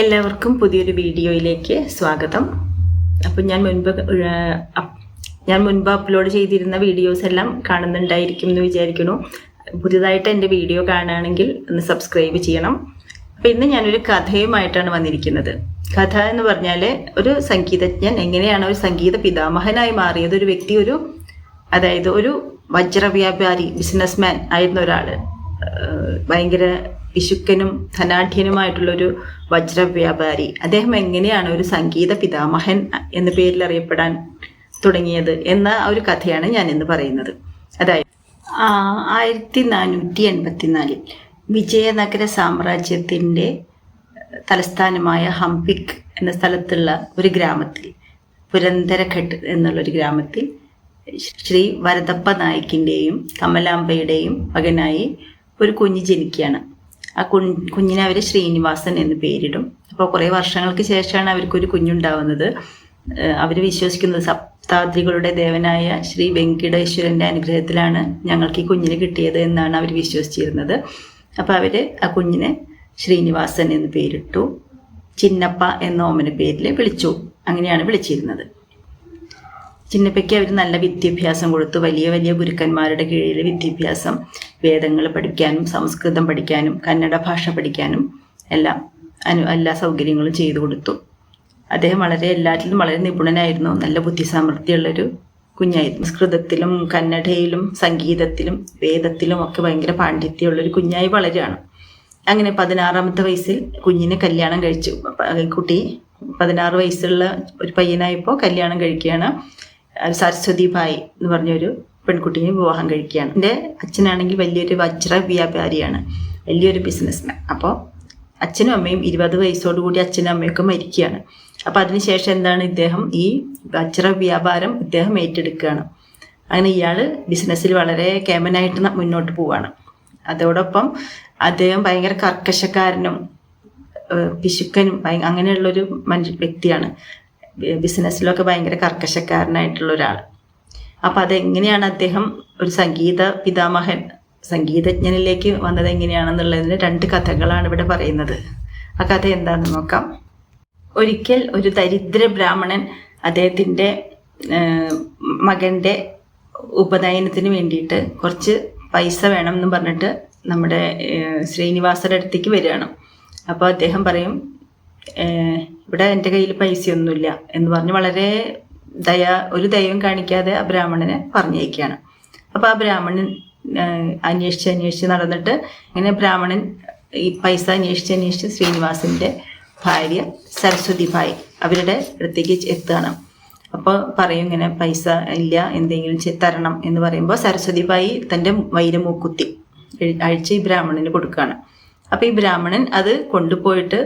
എല്ലാവർക്കും പുതിയൊരു വീഡിയോയിലേക്ക് സ്വാഗതം. അപ്പം ഞാൻ മുൻപ് ഞാൻ മുൻപ് അപ്ലോഡ് ചെയ്തിരുന്ന വീഡിയോസ് എല്ലാം കാണുന്നുണ്ടായിരിക്കും എന്ന് വിചാരിക്കുന്നു. പുതിയതായിട്ട് എന്റെ വീഡിയോ കാണുകയാണെങ്കിൽ ഒന്ന് സബ്സ്ക്രൈബ് ചെയ്യണം. അപ്പം ഇന്ന് ഞാനൊരു കഥയുമായിട്ടാണ് വന്നിരിക്കുന്നത്. കഥ എന്ന് പറഞ്ഞാൽ ഒരു സംഗീതജ്ഞൻ എങ്ങനെയാണ് ഒരു സംഗീത പിതാമഹനായി മാറിയത്? ഒരു വ്യക്തി ഒരു അതായത് ഒരു വജ്ര വ്യാപാരി ബിസിനസ്മാൻ ആയിരുന്ന ഒരാൾ ഭയങ്കര പിശുക്കനും ധനാഢ്യനുമായിട്ടുള്ളൊരു വജ്ര വ്യാപാരി അദ്ദേഹം എങ്ങനെയാണ് ഒരു സംഗീത പിതാമഹൻ എന്ന പേരിൽ അറിയപ്പെടാൻ തുടങ്ങിയത് എന്ന ഒരു കഥയാണ് ഞാൻ ഇന്ന് പറയുന്നത്. അതായത് ആയിരത്തി നാനൂറ്റി എൺപത്തിനാലിൽ വിജയനഗര സാമ്രാജ്യത്തിന്റെ തലസ്ഥാനമായ ഹംപിക് എന്ന സ്ഥലത്തുള്ള ഒരു ഗ്രാമത്തിൽ പുരന്തരഘട്ട് എന്നുള്ള ഒരു ഗ്രാമത്തിൽ ശ്രീ വരദപ്പ നായിക്കിന്റെയും കമലാംബയുടെയും മകനായി ഒരു കുഞ്ഞ് ജനിക്കുകയാണ്. ആ കു കുഞ്ഞിനെ അവർ ശ്രീനിവാസൻ എന്ന് പേരിടും. അപ്പോൾ കുറേ വർഷങ്ങൾക്ക് ശേഷമാണ് അവർക്കൊരു കുഞ്ഞുണ്ടാവുന്നത്. അവർ വിശ്വസിക്കുന്നത് സപ്താദ്രികളുടെ ദേവനായ ശ്രീ വെങ്കിടേശ്വരന്റെ അനുഗ്രഹത്തിലാണ് ഞങ്ങൾക്ക് ഈ കുഞ്ഞിനെ കിട്ടിയത് എന്നാണ് അവർ വിശ്വസിച്ചിരുന്നത്. അപ്പോൾ അവർ ആ കുഞ്ഞിനെ ശ്രീനിവാസൻ എന്ന് പേരിട്ടു. ചിന്നപ്പ എന്ന ഓമന പേരിൽ വിളിച്ചു. അങ്ങനെയാണ് വിളിച്ചിരുന്നത്. ചിന്നപ്പയ്ക്ക് അവർ നല്ല വിദ്യാഭ്യാസം കൊടുത്തു. വലിയ വലിയ ഗുരുക്കന്മാരുടെ കീഴിൽ വിദ്യാഭ്യാസം വേദങ്ങൾ പഠിക്കാനും സംസ്കൃതം പഠിക്കാനും കന്നഡ ഭാഷ പഠിക്കാനും എല്ലാം അനു എല്ലാ സൗകര്യങ്ങളും ചെയ്തു കൊടുത്തു. അദ്ദേഹം വളരെ എല്ലാറ്റിലും വളരെ നിപുണനായിരുന്നു. നല്ല ബുദ്ധിസാമർഥ്യമുള്ളൊരു കുഞ്ഞായിരുന്നു. സംസ്കൃതത്തിലും കന്നഡയിലും സംഗീതത്തിലും വേദത്തിലും ഒക്കെ ഭയങ്കര പാണ്ഡിത്യമുള്ളൊരു കുഞ്ഞായി വളരുകയാണ്. അങ്ങനെ പതിനാറാമത്തെ വയസ്സിൽ കുഞ്ഞിനെ കല്യാണം കഴിച്ചു. കുട്ടി പതിനാറ് വയസ്സുള്ള ഒരു പയ്യനായപ്പോൾ കല്യാണം കഴിക്കുകയാണ്. അത് സരസ്വതി ഭായ് എന്ന് പറഞ്ഞൊരു പെൺകുട്ടിയെ വിവാഹം കഴിക്കുകയാണ്. എന്റെ അച്ഛനാണെങ്കിൽ വലിയൊരു വജ്ര വ്യാപാരിയാണ്. വലിയൊരു ബിസിനസ്മാൻ. അപ്പോൾ അച്ഛനും അമ്മയും ഇരുപത് വയസ്സോടുകൂടി അച്ഛനും അമ്മയൊക്കെ മരിക്കുകയാണ്. അപ്പോൾ അതിനുശേഷം എന്താണ് ഇദ്ദേഹം ഈ വജ്ര വ്യാപാരം ഇദ്ദേഹം ഏറ്റെടുക്കുകയാണ്. അങ്ങനെ ഇയാൾ ബിസിനസ്സിൽ വളരെ കേമനായിട്ട് മുന്നോട്ട് പോവുകയാണ്. അതോടൊപ്പം അദ്ദേഹം ഭയങ്കര കർക്കശക്കാരനും പിശുക്കനും അങ്ങനെയുള്ളൊരു മനുഷ്യ വ്യക്തിയാണ്. ബിസിനസ്സിലൊക്കെ ഭയങ്കര കർക്കശക്കാരനായിട്ടുള്ള ഒരാൾ അപ്പം അതെങ്ങനെയാണ് അദ്ദേഹം ഒരു സംഗീത പിതാമഹൻ സംഗീതജ്ഞനിലേക്ക് വന്നത് എങ്ങനെയാണെന്നുള്ളതിന് രണ്ട് കഥകളാണ് ഇവിടെ പറയുന്നത്. ആ കഥ എന്താണെന്ന് നോക്കാം. ഒരിക്കൽ ഒരു ദരിദ്ര ബ്രാഹ്മണൻ അദ്ദേഹത്തിന്റെ മകന്റെ ഉപനയനത്തിന് വേണ്ടിയിട്ട് കുറച്ച് പൈസ വേണം എന്ന് പറഞ്ഞിട്ട് നമ്മുടെ ശ്രീനിവാസരുടെ അടുത്തേക്ക് വരികയാണ്. അപ്പോൾ അദ്ദേഹം പറയും ഇവിടെ എന്റെ കയ്യിൽ പൈസയൊന്നുമില്ല എന്ന് പറഞ്ഞ് വളരെ ദയ ഒരു ദയവും കാണിക്കാതെ ആ ബ്രാഹ്മണനെ പറഞ്ഞയക്കുകയാണ്. അപ്പോൾ ആ ബ്രാഹ്മണൻ അന്വേഷിച്ച് അന്വേഷിച്ച് നടന്നിട്ട് ഇങ്ങനെ ബ്രാഹ്മണൻ ഈ പൈസ അന്വേഷിച്ച് അന്വേഷിച്ച് ശ്രീനിവാസിന്റെ ഭാര്യ സരസ്വതി ഭായ് അവരുടെ അടുത്തേക്ക് എത്തുകയാണ്. അപ്പോൾ പറയും ഇങ്ങനെ പൈസ ഇല്ല എന്തെങ്കിലും തരണം എന്ന് പറയുമ്പോൾ സരസ്വതി ഭായി തന്റെ വൈരമൂക്കുത്തി അഴിച്ച് ഈ ബ്രാഹ്മണന് കൊടുക്കുകയാണ്. അപ്പോൾ ഈ ബ്രാഹ്മണൻ അത് കൊണ്ടുപോയിട്ട്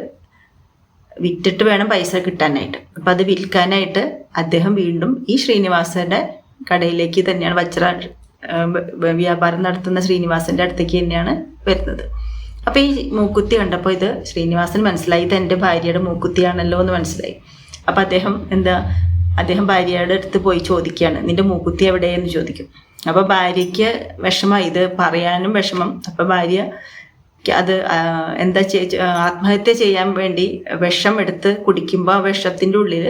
വിറ്റിട്ട് വേണം പൈസ കിട്ടാനായിട്ട്. അപ്പം അത് വിൽക്കാനായിട്ട് അദ്ദേഹം വീണ്ടും ഈ ശ്രീനിവാസന്റെ കടയിലേക്ക് തന്നെയാണ് വജ്ര വ്യാപാരം നടത്തുന്ന ശ്രീനിവാസന്റെ അടുത്തേക്ക് തന്നെയാണ് വരുന്നത്. അപ്പം ഈ മൂക്കുത്തി കണ്ടപ്പോൾ ഇത് ശ്രീനിവാസൻ മനസ്സിലായി. ഇത് എന്റെ ഭാര്യയുടെ മൂക്കുത്തിയാണല്ലോ എന്ന് മനസ്സിലായി. അപ്പം അദ്ദേഹം എന്താ അദ്ദേഹം ഭാര്യയുടെ അടുത്ത് പോയി ചോദിക്കുകയാണ് നിന്റെ മൂക്കുത്തി എവിടെയെന്ന് ചോദിക്കും. അപ്പോൾ ഭാര്യയ്ക്ക് വിഷമം ഇത് പറയാനും വിഷമം. അപ്പം ഭാര്യ അത് എന്താ ആത്മഹത്യ ചെയ്യാൻ വേണ്ടി വിഷം എടുത്ത് കുടിക്കുമ്പോൾ ആ വിഷത്തിന്റെ ഉള്ളിൽ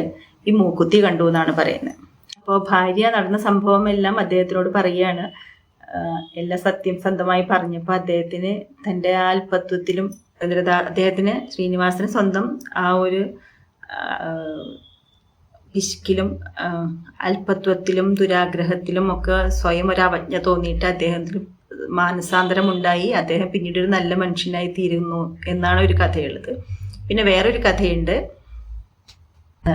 ഈ മൂക്കുത്തി കണ്ടു എന്നാണ് പറയുന്നത്. അപ്പോൾ ഭാര്യ നടന്ന സംഭവം എല്ലാം അദ്ദേഹത്തിനോട് പറയുകയാണ്. എല്ലാ സത്യം സ്വന്തമായി പറഞ്ഞപ്പോൾ അദ്ദേഹത്തിന് തന്റെ ആ അല്പത്വത്തിലും അദ്ദേഹത്തിന് ശ്രീനിവാസന് സ്വന്തം ആ ഒരു പിശുക്കിലും അല്പത്വത്തിലും ദുരാഗ്രഹത്തിലും ഒക്കെ സ്വയം ഒരു അവജ്ഞ തോന്നിയിട്ട് അദ്ദേഹത്തിന് മാനസാന്തരമുണ്ടായി. അദ്ദേഹം പിന്നീട് ഒരു നല്ല മനുഷ്യനായി തീരുന്നു എന്നാണ് ഒരു കഥയുള്ളത്. പിന്നെ വേറൊരു കഥയുണ്ട്.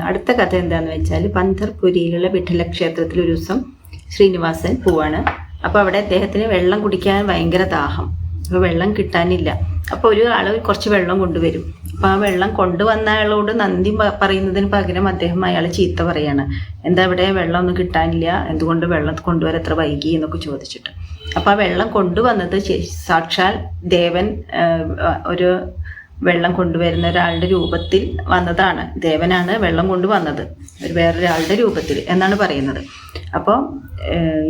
അടുത്ത കഥ എന്താന്ന് വെച്ചാൽ പന്തർപുരിയിലുള്ള വിഠല ക്ഷേത്രത്തിൽ ഒരു ദിവസം ശ്രീനിവാസൻ പോവാണ്. അപ്പോൾ അവിടെ അദ്ദേഹത്തിന് വെള്ളം കുടിക്കാൻ ഭയങ്കര ദാഹം. അപ്പോൾ വെള്ളം കിട്ടാനില്ല. അപ്പോൾ ഒരു ആൾ കുറച്ച് വെള്ളം കൊണ്ടുവരും. അപ്പോൾ ആ വെള്ളം കൊണ്ടുവന്ന ആളോട് നന്ദി പറയുന്നതിന് പകരം അദ്ദേഹം അയാളെ ചീത്ത പറയാണ്. എന്താ ഇവിടെ വെള്ളം ഒന്നും കിട്ടാനില്ല? എന്തുകൊണ്ട് വെള്ളം കൊണ്ടുവരാൻ എത്ര വൈകി? എന്നൊക്കെ ചോദിച്ചിട്ട്. അപ്പോൾ ആ വെള്ളം കൊണ്ടുവന്നത് സാക്ഷാൽ ദേവൻ ഒരു വെള്ളം കൊണ്ടുവരുന്ന ഒരാളുടെ രൂപത്തിൽ വന്നതാണ്. ദേവനാണ് വെള്ളം കൊണ്ടുവന്നത് ഒരു വേറൊരാളുടെ രൂപത്തിൽ എന്നാണ് പറയുന്നത്. അപ്പോൾ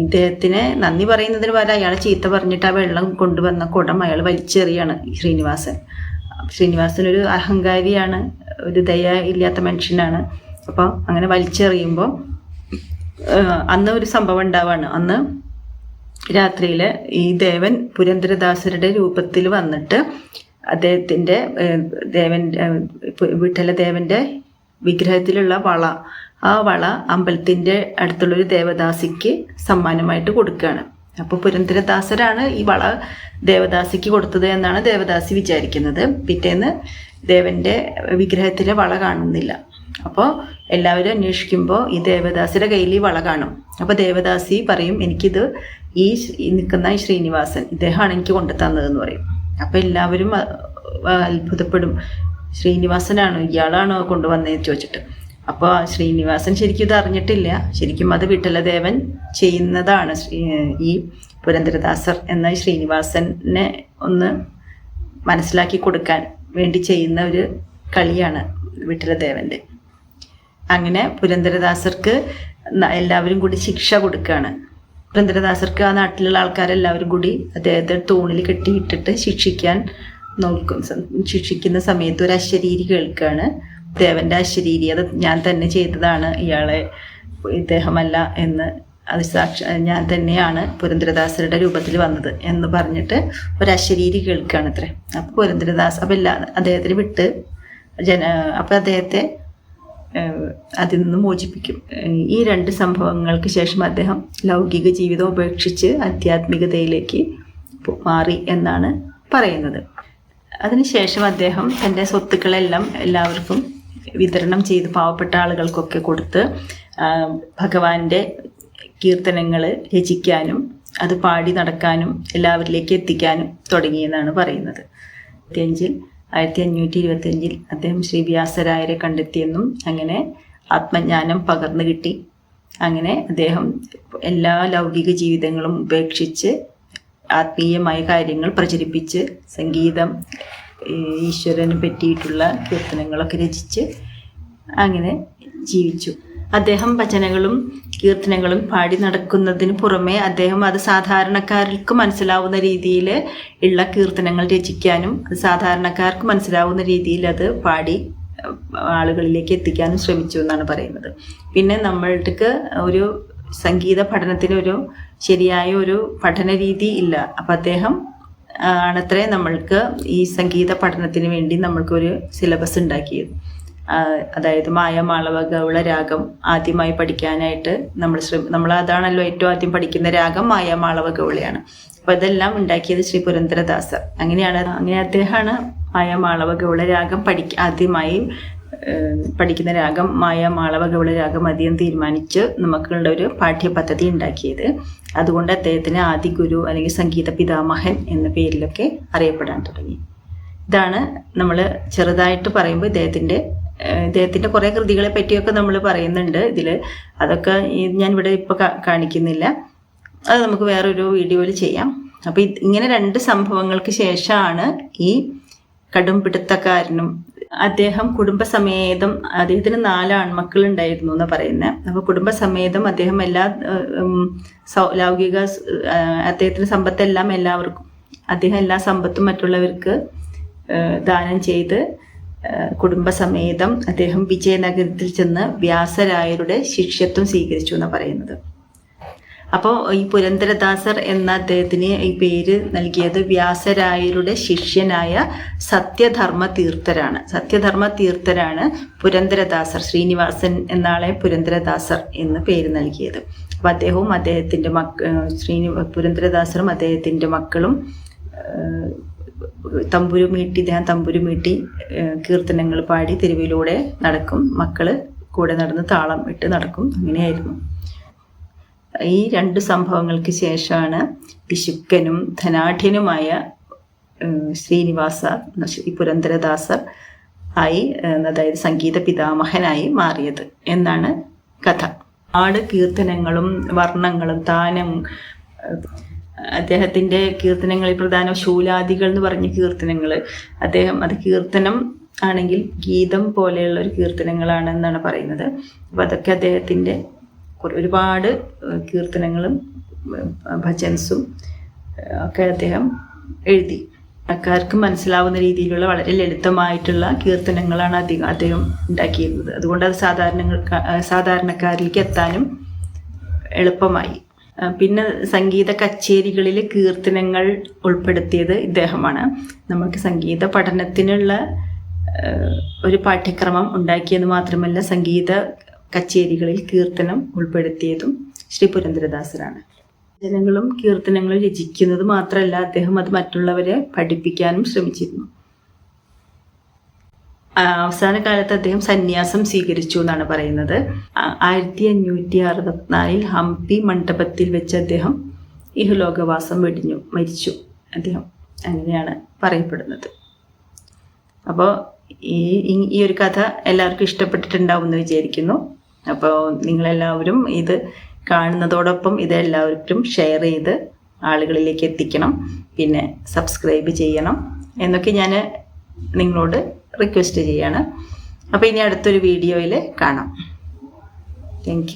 ഇദ്ദേഹത്തിന് നന്ദി പറയുന്നതിന് പകരം അയാളെ ചീത്ത പറഞ്ഞിട്ട് ആ വെള്ളം കൊണ്ടുവന്ന കുടം അയാൾ വലിച്ചെറിയാണ് ശ്രീനിവാസൻ ശ്രീനിവാസൻ. ഒരു അഹങ്കാരിയാണ് ഒരു ദയ ഇല്ലാത്ത മനുഷ്യനാണ്. അപ്പോൾ അങ്ങനെ വലിച്ചെറിയുമ്പോൾ അന്ന് ഒരു സംഭവം ഉണ്ടാവാണ്. അന്ന് രാത്രിയിൽ ഈ ദേവൻ പുരന്ദരദാസരുടെ രൂപത്തിൽ വന്നിട്ട് അദ്ദേഹത്തിന്റെ ദേവൻ വിട്ടലദേവന്റെ വിഗ്രഹത്തിലുള്ള വള ആ വള അമ്പലത്തിന്റെ അടുത്തുള്ളൊരു ദേവദാസിക്ക് സമ്മാനമായിട്ട് കൊടുക്കുകയാണ്. അപ്പോൾ പുരന്ദരദാസരാണ് ഈ വള ദേവദാസിക്ക് കൊടുത്തത് എന്നാണ് ദേവദാസി വിചാരിക്കുന്നത്. പിറ്റേന്ന് ദേവന്റെ വിഗ്രഹത്തിലെ വള കാണുന്നില്ല. അപ്പോൾ എല്ലാവരും അന്വേഷിക്കുമ്പോൾ ഈ ദേവദാസിയുടെ കയ്യിൽ ഈ വള കാണും. അപ്പോൾ ദേവദാസി പറയും എനിക്കിത് ഈ നിൽക്കുന്ന ഈ ശ്രീനിവാസൻ ഇദ്ദേഹമാണ് എനിക്ക് കൊണ്ടു തന്നതെന്ന് പറയും. അപ്പം എല്ലാവരും അത്ഭുതപ്പെടും. ശ്രീനിവാസനാണോ? ഇയാളാണോ കൊണ്ടുവന്നതെന്ന് ചോദിച്ചിട്ട്. അപ്പോൾ ശ്രീനിവാസൻ ശരിക്കും ഇത് അറിഞ്ഞിട്ടില്ല. ശരിക്കും അത് വിട്ടലദേവൻ ചെയ്യുന്നതാണ് ഈ പുരന്ദരദാസർ എന്ന ശ്രീനിവാസനെ ഒന്ന് മനസ്സിലാക്കി കൊടുക്കാൻ വേണ്ടി ചെയ്യുന്ന ഒരു കളിയാണ് വിട്ടലദേവന്റെ അങ്ങനെ പുരന്ദരദാസർക്ക് എല്ലാവരും കൂടി ശിക്ഷ കൊടുക്കുകയാണ്. പുരന്ദരദാസർക്ക് ആ നാട്ടിലുള്ള ആൾക്കാരെല്ലാവരും കൂടി അദ്ദേഹത്തെ തൂണിൽ കെട്ടിയിട്ടിട്ട് ശിക്ഷിക്കാൻ നോക്കും. ശിക്ഷിക്കുന്ന സമയത്ത് ഒരു അശരീരി കേൾക്കുകയാണ് ദേവന്റെ അശരീരി അത് ഞാൻ തന്നെ ചെയ്തതാണ് ഇയാളെ ഇദ്ദേഹമല്ല എന്ന് അത് സാക്ഷ ഞാൻ തന്നെയാണ് പുരന്ദരദാസരുടെ രൂപത്തിൽ വന്നത് എന്ന് പറഞ്ഞിട്ട് ഒരു അശരീരി കേൾക്കുകയാണ് അത്രേ. അപ്പോൾ പുരന്ദരദാസ് അപ്പം എല്ലാ അദ്ദേഹത്തിന് വിട്ട് ജന അപ്പം അദ്ദേഹത്തെ അതിൽ നിന്ന് മോചിപ്പിക്കും. ഈ രണ്ട് സംഭവങ്ങൾക്ക് ശേഷം അദ്ദേഹം ലൗകിക ജീവിതം ഉപേക്ഷിച്ച് ആധ്യാത്മികതയിലേക്ക് മാറി എന്നാണ് പറയുന്നത്. അതിനുശേഷം അദ്ദേഹം തന്റെ സ്വത്തുക്കളെല്ലാം എല്ലാവർക്കും വിതരണം ചെയ്ത് പാവപ്പെട്ട ആളുകൾക്കൊക്കെ കൊടുത്ത് ഭഗവാന്റെ കീർത്തനങ്ങൾ രചിക്കാനും അത് പാടി നടക്കാനും എല്ലാവരിലേക്ക് എത്തിക്കാനും തുടങ്ങിയെന്നാണ് പറയുന്നത്. ഇരുപത്തിയഞ്ചിൽ ആയിരത്തി അഞ്ഞൂറ്റി ഇരുപത്തിയഞ്ചിൽ അദ്ദേഹം ശ്രീ വ്യാസരായരെ കണ്ടെത്തിയെന്നും അങ്ങനെ ആത്മജ്ഞാനം പകർന്നു കിട്ടി. അങ്ങനെ അദ്ദേഹം എല്ലാ ലൗകിക ജീവിതങ്ങളും ഉപേക്ഷിച്ച് ആത്മീയമായ കാര്യങ്ങൾ പ്രചരിപ്പിച്ച് സംഗീതം ഈശ്വരന് പറ്റിയിട്ടുള്ള കീർത്തനങ്ങളൊക്കെ രചിച്ച് അങ്ങനെ ജീവിച്ചു. അദ്ദേഹം ഭജനകളും കീർത്തനങ്ങളും പാടി നടക്കുന്നതിന് പുറമെ അദ്ദേഹം അത് സാധാരണക്കാർക്ക് മനസ്സിലാവുന്ന രീതിയിൽ ഉള്ള കീർത്തനങ്ങൾ രചിക്കാനും സാധാരണക്കാർക്ക് മനസ്സിലാവുന്ന രീതിയിൽ അത് പാടി ആളുകളിലേക്ക് എത്തിക്കാനും ശ്രമിച്ചു എന്നാണ് പറയുന്നത്. പിന്നെ നമ്മൾക്ക് ഒരു സംഗീത പഠനത്തിന് ഒരു ശരിയായ ഒരു പഠന രീതി ഇല്ല. അപ്പം അദ്ദേഹം ആണത്രേ നമ്മൾക്ക് ഈ സംഗീത പഠനത്തിന് വേണ്ടി നമ്മൾക്കൊരു സിലബസ് ഉണ്ടാക്കിയത്. അതായത് മായ മാളവ ഗൗള രാഗം ആദ്യമായി പഠിക്കാനായിട്ട് നമ്മൾ ശ്രമി നമ്മൾ അതാണല്ലോ ഏറ്റവും ആദ്യം പഠിക്കുന്ന രാഗം മായ മാളവ ഗൗളയാണ് അപ്പോൾ ഇതെല്ലാം ഉണ്ടാക്കിയത് ശ്രീ പുരന്ദരദാസർ അങ്ങനെയാണ് അങ്ങനെ അദ്ദേഹമാണ് മായ മാളവ ഗൗള രാഗം പഠിക്ക ആദ്യമായി പഠിക്കുന്ന രാഗം മായ മാളവ ഗൗള രാഗം അധികം തീരുമാനിച്ച് നമുക്കുള്ള ഒരു പാഠ്യപദ്ധതി ഉണ്ടാക്കിയത്. അതുകൊണ്ട് അദ്ദേഹത്തിന് ആദി ഗുരു അല്ലെങ്കിൽ സംഗീത പിതാമഹൻ എന്ന പേരിലൊക്കെ അറിയപ്പെടാൻ തുടങ്ങി. ഇതാണ് നമ്മൾ ചെറുതായിട്ട് പറയുമ്പോൾ ഇദ്ദേഹത്തിന്റെ ഇദ്ദേഹത്തിന്റെ കുറേ കൃതികളെ പറ്റിയൊക്കെ നമ്മൾ പറയുന്നുണ്ട് ഇതിൽ അതൊക്കെ ഞാൻ ഞാനിവിടെ ഇപ്പോൾ കാണിക്കുന്നില്ല. അത് നമുക്ക് വേറൊരു വീഡിയോയിൽ ചെയ്യാം. അപ്പോൾ ഇത് ഇങ്ങനെ രണ്ട് സംഭവങ്ങൾക്ക് ശേഷമാണ് ഈ കടും പിടുത്തക്കാരനും അദ്ദേഹം കുടുംബസമേതം അദ്ദേഹത്തിന് നാല് ആൺമക്കൾ ഉണ്ടായിരുന്നു എന്ന് പറയുന്നത് അപ്പോൾ കുടുംബസമേതം അദ്ദേഹം എല്ലാ ലൗകിക അദ്ദേഹത്തിന് സമ്പത്തെല്ലാം എല്ലാവർക്കും അദ്ദേഹം എല്ലാ സമ്പത്തും മറ്റുള്ളവർക്ക് ദാനം ചെയ്ത് കുടുംബസമേതം അദ്ദേഹം വിജയനഗരത്തിൽ ചെന്ന് വ്യാസരായരുടെ ശിഷ്യത്വം സ്വീകരിച്ചു എന്ന് പറയുന്നത്. അപ്പോൾ ഈ പുരന്ദരദാസർ എന്ന അദ്ദേഹത്തിന് ഈ പേര് നൽകിയത് വ്യാസരായരുടെ ശിഷ്യനായ സത്യധർമ്മ തീർത്ഥരാണ് സത്യധർമ്മ തീർത്ഥരാണ് പുരന്ദരദാസർ ശ്രീനിവാസൻ എന്നാളെ പുരന്ദരദാസർ എന്ന് പേര് നൽകിയത്. അപ്പോൾ അദ്ദേഹവും അദ്ദേഹത്തിന്റെ മക്ക ശ്രീനി പുരന്ദരദാസറും അദ്ദേഹത്തിന്റെ മക്കളും തമ്പുരു മീട്ടി ഇദ്ദേഹം തമ്പുരു മീട്ടി കീർത്തനങ്ങൾ പാടി തെരുവിലൂടെ നടക്കും. മക്കൾ കൂടെ നടന്ന് താളം ഇട്ട് നടക്കും. അങ്ങനെയായിരുന്നു. ഈ രണ്ട് സംഭവങ്ങൾക്ക് ശേഷമാണ് പിശുക്കനും ധനാഠ്യനുമായ ശ്രീനിവാസ ശ്രീ പുരന്ദരദാസർ ആയി അതായത് സംഗീത പിതാമഹനായി മാറിയത് എന്നാണ് കഥ. ആട് കീർത്തനങ്ങളും വർണങ്ങളും താനം അദ്ദേഹത്തിന്റെ കീർത്തനങ്ങളിൽ പ്രധാന ശൂലാദികൾ എന്ന് പറഞ്ഞ കീർത്തനങ്ങൾ അദ്ദേഹം അത് കീർത്തനം ആണെങ്കിൽ ഗീതം പോലെയുള്ള ഒരു കീർത്തനങ്ങളാണ് എന്നാണ് പറയുന്നത്. അപ്പോൾ അതൊക്കെ അദ്ദേഹത്തിന്റെ ഒരുപാട് കീർത്തനങ്ങളും ഭജൻസും ഒക്കെ അദ്ദേഹം എഴുതി. ആൾക്കാർക്ക് മനസ്സിലാവുന്ന രീതിയിലുള്ള വളരെ ലളിതമായിട്ടുള്ള കീർത്തനങ്ങളാണ് അധികം അദ്ദേഹം ഉണ്ടാക്കിയിരുന്നത്. അതുകൊണ്ട് അത് സാധാരണ സാധാരണക്കാരിലേക്ക് എത്താനും എളുപ്പമായി. പിന്നെ സംഗീത കച്ചേരികളിൽ കീർത്തനങ്ങൾ ഉൾപ്പെടുത്തിയത് ഇദ്ദേഹമാണ്. നമുക്ക് സംഗീത പഠനത്തിനുള്ള ഒരു പാഠ്യക്രമം ഉണ്ടാക്കിയെന്ന് മാത്രമല്ല സംഗീത കച്ചേരികളിൽ കീർത്തനം ഉൾപ്പെടുത്തിയതും ശ്രീ പുരന്ദരദാസരാണ്. ജനങ്ങളും കീർത്തനങ്ങളും രചിക്കുന്നത് മാത്രമല്ല അദ്ദേഹം അത് മറ്റുള്ളവരെ പഠിപ്പിക്കാനും ശ്രമിച്ചിരുന്നു. അവസാന കാലത്ത് അദ്ദേഹം സന്യാസം സ്വീകരിച്ചു എന്നാണ് പറയുന്നത്. ആയിരത്തി അഞ്ഞൂറ്റി അറുപത്തിനാലിൽ ഹംപി മണ്ഡപത്തിൽ വെച്ച് അദ്ദേഹം ഇഹലോകവാസം വെടിഞ്ഞു മരിച്ചു. അദ്ദേഹം അങ്ങനെയാണ് പറയപ്പെടുന്നത്. അപ്പോൾ ഈ ഈ- ഈ ഒരു കഥ എല്ലാവർക്കും ഇഷ്ടപ്പെട്ടിട്ടുണ്ടാവും എന്ന് വിചാരിക്കുന്നു. അപ്പോൾ നിങ്ങളെല്ലാവരും ഇത് കാണുന്നതോടൊപ്പം ഇത് എല്ലാവർക്കും ഷെയർ ചെയ്ത് ആളുകളിലേക്ക് എത്തിക്കണം. പിന്നെ സബ്സ്ക്രൈബ് ചെയ്യണം. എന്നൊക്കെ ഞാൻ നിങ്ങളോട് റിക്വസ്റ്റ് ചെയ്യാണ്. അപ്പോൾ ഇനി അടുത്തൊരു വീഡിയോയിൽ കാണാം. താങ്ക്